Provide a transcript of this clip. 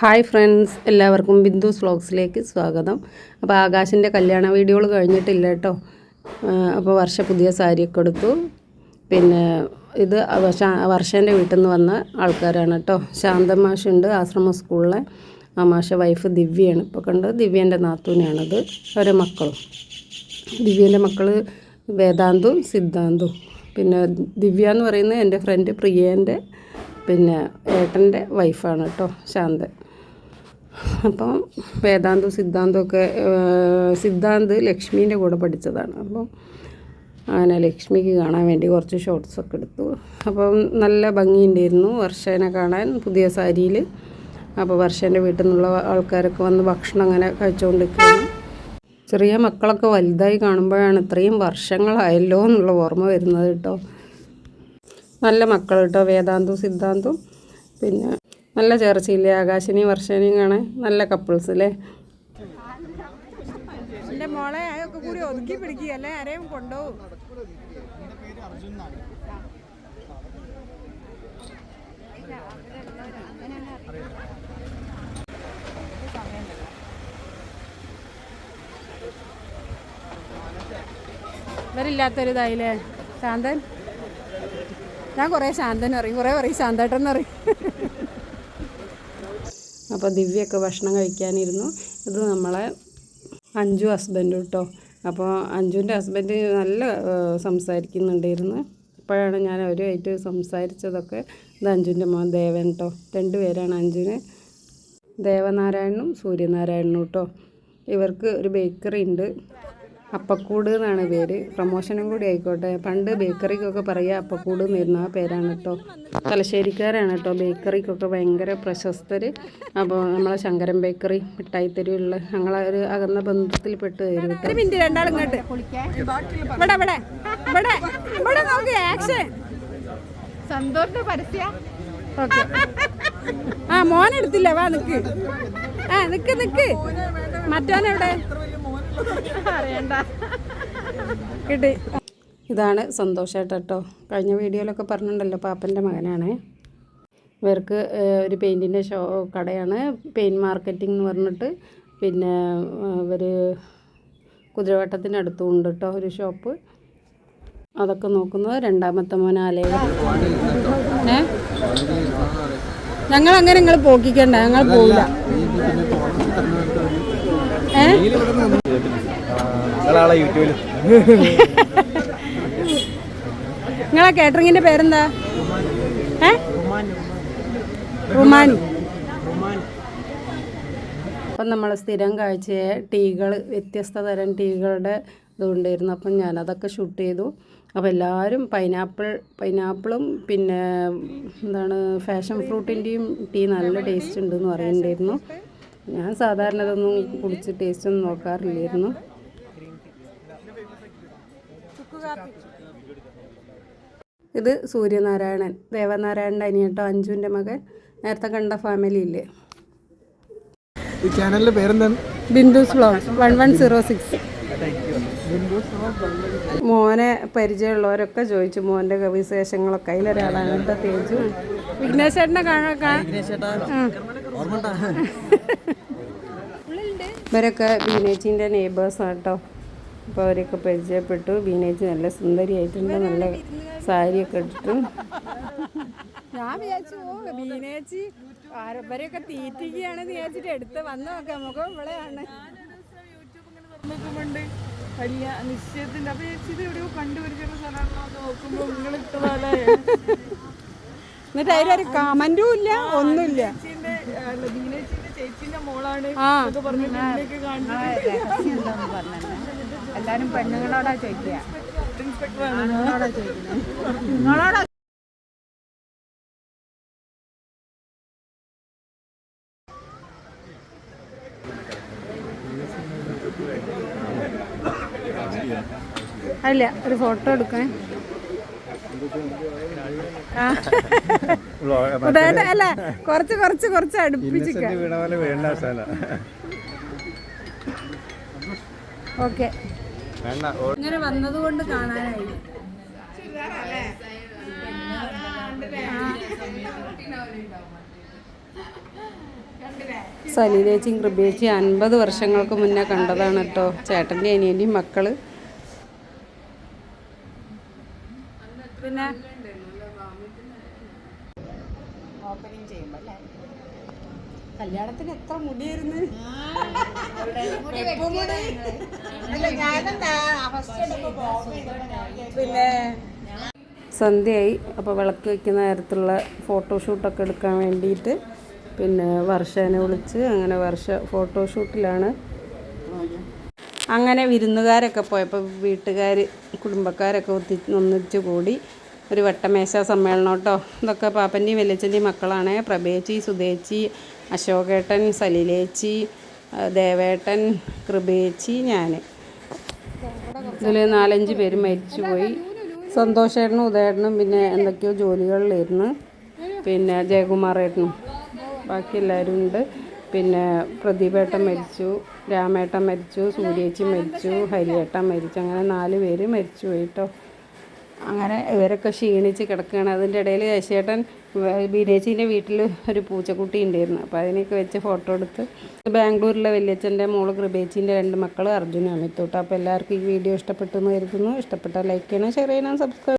Hi friends എല്ലാവർക്കും ബിന്ദു വ്ളോഗ്സിലേക്ക് സ്വാഗതം. അപ്പോൾ ആകാശിന്റെ കല്യാണ വീഡിയോകൾ കഴിഞ്ഞിട്ടില്ല കേട്ടോ. അപ്പോൾ വർഷ പുതിയ സാരിയൊക്കെ എടുത്തു. പിന്നെ ഇത് വർഷ വർഷേന്റെ വീട്ടിൽ നിന്ന് വന്ന ആൾക്കാരാണ് കേട്ടോ. ശാന്തമാഷുണ്ട് ആശ്രമ സ്കൂളിലെ ആ മാഷ വൈഫ് ദിവ്യയാണ്. ഇപ്പോൾ കണ്ടത് ദിവ്യേന്റെ നാത്തൂനെയാണത്. അവരെ മക്കളും. ദിവ്യേന്റെ മക്കൾ വേദാന്തും സിദ്ധാന്തും. പിന്നെ ദിവ്യ എന്ന് പറയുന്നത് എന്റെ ഫ്രണ്ട് പ്രിയേന്റെ പിന്നെ ഏട്ടന്റെ വൈഫാണ് കേട്ടോ ശാന്തൻ. അപ്പം വേദാന്തവും ഏഹ്, സിദ്ധാന്ത് ലക്ഷ്മീന്റെ കൂടെ പഠിച്ചതാണ്. അപ്പം അങ്ങനെ ലക്ഷ്മിക്ക് കാണാൻ വേണ്ടി കുറച്ച് ഷോർട്ട്സൊക്കെ എടുത്തു. അപ്പം നല്ല ഭംഗിയുണ്ടായിരുന്നു വർഷേനെ കാണാൻ പുതിയ സാരിയിൽ. അപ്പോൾ വർഷേന്റെ വീട്ടിൽ നിന്നുള്ള ആൾക്കാരൊക്കെ വന്ന് ഭക്ഷണം അങ്ങനെ കഴിച്ചുകൊണ്ടിരിക്കുകയാണ്. ചെറിയ മക്കളൊക്കെ വലുതായി കാണുമ്പോഴാണ് ഇത്രയും വർഷങ്ങളായല്ലോ എന്നുള്ള ഓർമ്മ വരുന്നത് കേട്ടോ. നല്ല മക്കൾ കേട്ടോ വേദാന്തവും സിദ്ധാന്തവും. പിന്നെ നല്ല ചേർച്ചയില്ലേ? ആകാശിനെയും വർഷനിയും കാണാൻ നല്ല കപ്പിൾസ് അല്ലേ എന്റെ മോളെ അതൊക്കെ കൂടി ഒതുക്കി പിടിക്കുക അല്ലേ? ആരെയും കൊണ്ടുപോകും. ഇവരില്ലാത്തൊരു ഇതായില്ലേ? ശാന്തൻ? ഞാൻ കുറേ ശാന്തൻ പറയും. കുറേ പറയും. ശാന്തേട്ടൻ പറയും. അപ്പോൾ ദിവ്യൊക്കെ ഭക്ഷണം കഴിക്കാനിരുന്നു. ഇത് നമ്മളെ അഞ്ചു ഹസ്ബൻഡ് കേട്ടോ അപ്പോൾ അഞ്ജുവിന്റെ ഹസ്ബൻഡ് നല്ല സംസാരിക്കുന്നുണ്ടായിരുന്നു. ഇപ്പോഴാണ് ഞാൻ അവരുമായിട്ട് സംസാരിച്ചതൊക്കെ. ഇത് അഞ്ജുവിന്റെ മോൻ ദേവൻ കേട്ടോ രണ്ട് പേരാണ് ദേവനാരായണനും സൂര്യനാരായണനും കേട്ടോ ഇവർക്ക് ഒരു ബേക്കറി ഉണ്ട്. അപ്പക്കൂട് എന്നാണ് പേര്. പ്രമോഷനും കൂടി ആയിക്കോട്ടെ. പണ്ട് ബേക്കറിക്കൊക്കെ പറയുക അപ്പക്കൂട് എന്നിരുന്ന ആ പേരാണ് കേട്ടോ. തലശ്ശേരിക്കാരാണ് കേട്ടോ ബേക്കറിക്കൊക്കെ ഭയങ്കര പ്രശസ്തർ അപ്പോൾ നമ്മളെ ശങ്കരൻ ബേക്കറി മിഠായി തെരുവുള്ള ഞങ്ങളെ ഒരു അകന്ന ബന്ധത്തിൽ പെട്ട് തരും കേട്ടോ. ഒരു മിനിറ്റ് രണ്ടാളും ഇങ്ങോട്ട്. ഇവിടെ ഇവിടെ. ഇവിടെ ഇവിടെ നോക്ക് ആക്ഷൻ സന്തോഷ പരസ്യ. ഓക്കെ. ആ മോനെടുത്തില്ല വാ നിക്ക്. ആ നിക്ക് നിക്ക്. മറ്റോൻ എവിടെ കിട്ടി. ഇതാണ് സന്തോഷേട്ട കേട്ടോ കഴിഞ്ഞ വീഡിയോയിലൊക്കെ പറഞ്ഞിട്ടുണ്ടല്ലോ പാപ്പന്റെ മകനാണ്. ഇവർക്ക് ഒരു പെയിന്റിന്റെ ഷോ കടയാണ്. പെയിന്റ് മാർക്കറ്റിംഗ് എന്ന് പറഞ്ഞിട്ട് പിന്നെ ഇവർ കുതിരവട്ടത്തിന്റെ അടുത്തും ഉണ്ട് കേട്ടോ ഒരു ഷോപ്പ്. അതൊക്കെ നോക്കുന്നത് രണ്ടാമത്തെ മോൻ ആലയ ഞങ്ങൾ അങ്ങനെ നിങ്ങൾ പോക്കിക്കണ്ട ഞങ്ങൾ പോവില്ല. ഏ? നിങ്ങളാളെ യൂട്യൂബിൽ നിങ്ങളെ കേറ്ററിങ്ങിന്റെ പേരെന്താ? ഏ? റുമാനി അപ്പം നമ്മൾ സ്ഥിരം കാഴ്ചയെ ടീകൾ വ്യത്യസ്ത തരം ടീകളുടെ ഇതുണ്ടായിരുന്നു. അപ്പം ഞാനതൊക്കെ ഷൂട്ട് ചെയ്തു. അപ്പോൾ എല്ലാവരും പൈനാപ്പിൾ പൈനാപ്പിളും പിന്നെ എന്താണ് ഫാഷൻ ഫ്രൂട്ടിന്റെയും ടീ നല്ല ടേസ്റ്റ് ഉണ്ടെന്ന് പറയുന്നുണ്ടായിരുന്നു. ഞാൻ സാധാരണ ഇതൊന്നും കുടിച്ച് ടേസ്റ്റ് ഒന്നും നോക്കാറില്ലായിരുന്നു. ഇത് സൂര്യനാരായണൻ ദേവനാരായണന്റെ അനിയട്ടോ അഞ്ജുവിന്റെ മകൻ. നേരത്തെ കണ്ട ഫാമിലി ഇല്ലേ? ഈ ചാനലിന്റെ പേരെന്താണ്? Bindu's vlog one one zero six മോനെ പരിചയമുള്ളവരൊക്കെ ചോദിച്ചു മോന്റെ വിശേഷങ്ങളൊക്കെ. അതിലൊരാളാണ് കേട്ടോ തേജു. വിഘ്നേശേട്ടനെ കാണാൻ ഇവരൊക്കെ ബീനേച്ചിന്റെ നെയ്ബേഴ്സാണ് കേട്ടോ. അപ്പോൾ അവരെയൊക്കെ പരിചയപ്പെട്ടു. ബീനേച്ചി നല്ല സുന്ദരിയായിട്ടുണ്ട്. നല്ല സാരിയൊക്കെ ഇട്ടിട്ട്. ഞാൻ വിചാരിച്ചു ഓ ബീനേച്ചി ആരവരെയൊക്കെ തീറ്റിക്കുകയാണ് വിചാരിച്ചിട്ട് എടുത്ത് വന്ന് നോക്കാം. നമുക്ക് ഇവിടെയാണ്. നോക്കുമ്പോണ്ട് വലിയ നിശ്ചയത്തിന്റെ അപ്പൊ ചേച്ചി ഇത് എവിടെയോ കണ്ടുപിടിച്ചിട്ടുള്ള സ്ഥലമാണോ അത് നോക്കുമ്പോ നിങ്ങൾ ഇട്ടതല്ലേ എന്നിട്ട് അതിലൊരു കമന്റും ഇല്ല ഒന്നുമില്ല. ബീനേച്ചിന്റെ ചേച്ചിന്റെ മോളാണ് എല്ലാരും പെണ്ണുങ്ങളോടാ ചോദിക്കുക. നിങ്ങളോടാ അല്ല ഒരു ഫോട്ടോ എടുക്കാൻ. അല്ല കുറച്ച് കുറച്ച് കുറച്ച് സ്ഥലം ഓക്കെ. ഇങ്ങനെ വന്നത് കൊണ്ട് കാണാനായി സലീലേച്ചിയും കൃപേച്ചിയും അൻപത് വർഷങ്ങൾക്ക് മുന്നേ കണ്ടതാണ് കേട്ടോ. ചേട്ടന്റെ അനിയന്റെയും മക്കൾ പിന്നെ കല്യാണത്തിന് എത്ര മുടിയായിരുന്നു? പിന്നെ സന്ധ്യയായി. അപ്പോൾ വിളക്ക് വയ്ക്കുന്ന നേരത്തുള്ള ഫോട്ടോഷൂട്ടൊക്കെ എടുക്കാൻ വേണ്ടിയിട്ട് പിന്നെ വർഷേനെ വിളിച്ച് അങ്ങനെ വർഷ ഫോട്ടോഷൂട്ടിലാണ്. അങ്ങനെ വിരുന്നുകാരൊക്കെ പോയപ്പോൾ വീട്ടുകാർ കുടുംബക്കാരൊക്കെ ഒത്തി ഒന്നിച്ച് കൂടി ഒരു വട്ടമേശ സമ്മേളനം കേട്ടോ. ഇതൊക്കെ പാപ്പന്റെയും വല്യച്ഛന്റെയും മക്കളാണ്. പ്രഭേച്ചി സുധേച്ചി അശോകേട്ടൻ സലിലേച്ചി ദേവേട്ടൻ കൃപേച്ചി ഞാൻ. ഇതിൽ നാലഞ്ച് പേര് മരിച്ചുപോയി സന്തോഷേട്ടനും ഉദയേട്ടനും പിന്നെ എന്തൊക്കെയോ ജോലികളിലായിരുന്നു. പിന്നെ ജയകുമാറേട്ടനും. ബാക്കി എല്ലാവരും ഉണ്ട്. പിന്നെ പ്രദീപേട്ടൻ മരിച്ചു രാമേട്ടൻ മരിച്ചു സൂര്യേച്ചി മരിച്ചു ഹരിയേട്ടൻ മരിച്ചു. അങ്ങനെ നാല് പേര് മരിച്ചു പോയി കേട്ടോ. അങ്ങനെ ഇവരൊക്കെ ക്ഷീണിച്ച് കിടക്കുകയാണ്. അതിന്റെ ഇടയിൽ ശശിയേട്ടൻ ബീനേച്ചീന്റെ വീട്ടിൽ ഒരു പൂച്ചക്കുട്ടി ഉണ്ടായിരുന്നു. അപ്പോൾ അതിനെയൊക്കെ വെച്ച് ഫോട്ടോ എടുത്ത് ബാംഗ്ലൂരിലെ വലിയച്ഛന്റെ മോൾ കൃപേച്ചീന്റെ രണ്ട് മക്കൾ അർജുനും ഇത്തോട്ട് അപ്പോൾ എല്ലാവർക്കും ഈ വീഡിയോ ഇഷ്ടപ്പെട്ടു എന്ന് കരുതുന്നു. ഇഷ്ടപ്പെട്ടാൽ ലൈക്ക് ചെയ്യണം ഷെയർ ചെയ്യണം സബ്സ്ക്രൈബ്